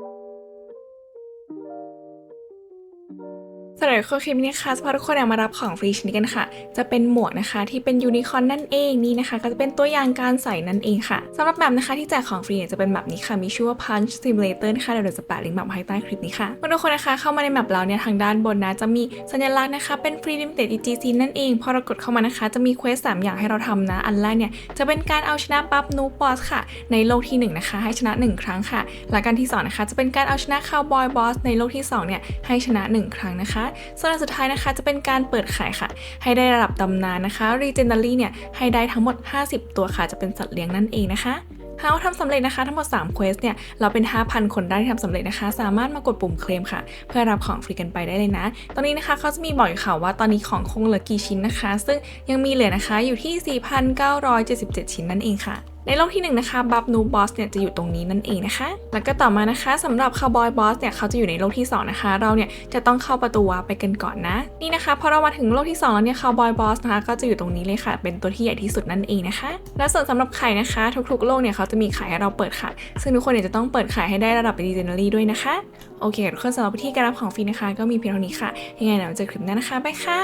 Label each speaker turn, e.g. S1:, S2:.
S1: thank you สำหรับคลิปนี้นะคะจะพาทุกคนเนี่ยมารับของฟรีชิ้นนี้กันค่ะ จะเป็นหมวกนะคะที่เป็นยูนิคอร์นนั่นเองนี่นะคะ ก็จะเป็นตัวอย่างการใส่นั่นเองค่ะสำหรับแบบนะคะที่แจกของฟรีจะเป็นแบบนี้ค่ะ มีชื่อว่า Punch Simulator นะคะเดี๋ยวเราจะแปะลิงก์แบบไว้ให้ใต้คลิปนี้ค่ะเมื่อทุกคนนะคะเข้ามาในแมปเราเนี่ยทางด้านบนนะ จะมีสัญลักษณ์นะคะเป็น Free Limited EGC นั่นเอง พอเรากดเข้ามานะคะ จะมีเควสสามอย่างให้เราทำนะ อันแรกเนี่ยจะเป็นการเอาชนะบัฟนูบอสค่ะ ในโลกที่หนึ่งนะคะ ให้ชนะหนึ่งครั้งค่ะและการที่สองนะคะจะเป็นการเอาชนะคาวบอยบอสในโลกที่สองเนี่ยให้ชนะหนึ่งครั้งนะคะส่วนอันสุดท้ายนะคะจะเป็นการเปิดขายค่ะ ให้ได้ระดับตำนานนะคะ Legendary เนี่ยให้ได้ทั้งหมด 50 ตัวค่ะจะเป็นสัตว์เลี้ยงนั่นเองนะคะหากว่าทำสำเร็จนะคะทั้งหมด3 Quest เนี่ยเราเป็น 5,000 คนได้ที่ทำสำเร็จนะคะ สามารถมากดปุ่มเคลมค่ะ เพื่อรับของฟรีกันไปได้เลยนะ ตอนนี้นะคะเขาจะมีบอกอยู่ค่ะว่าตอนนี้ของคงเหลือกี่ชิ้นนะคะ ซึ่งยังมีเหลือนะคะอยู่ที่ 4,977 ชิ้นนั่นเองค่ะ ในโลกที่1นะคะบับนูบอสเนี่ยจะอยู่ตรงนี้นั่นเองนะคะ แล้วก็ต่อมานะคะสำหรับคาวบอยบอสเนี่ยเขาจะอยู่ในโลกที่ 2 นะคะ เราเนี่ยจะต้องเข้าประตูวาไปกันก่อนนะ นี่นะคะพอเรามาถึงโลกที่ 2 แล้วเนี่ยคาวบอยบอสนะคะก็จะอยู่ตรงนี้เลยค่ะ เป็นตัวที่ใหญ่ที่สุดนั่นเองนะคะ และส่วนสำหรับไข่นะคะ ทุกๆโลกเนี่ยเขาจะมีไข่ให้เราเปิดค่ะ ซึ่งทุกคนเนี่ยจะต้องเปิดไข่ให้ได้ระดับดีเจนเนอรี่ด้วยนะคะ โอเคทุกคนสำหรับที่การรับของฟรีนะคะ ก็มีเพียงเท่านี้ค่ะ ยังไงเดี๋ยวเจอคลิปหน้านะคะไปค่ะ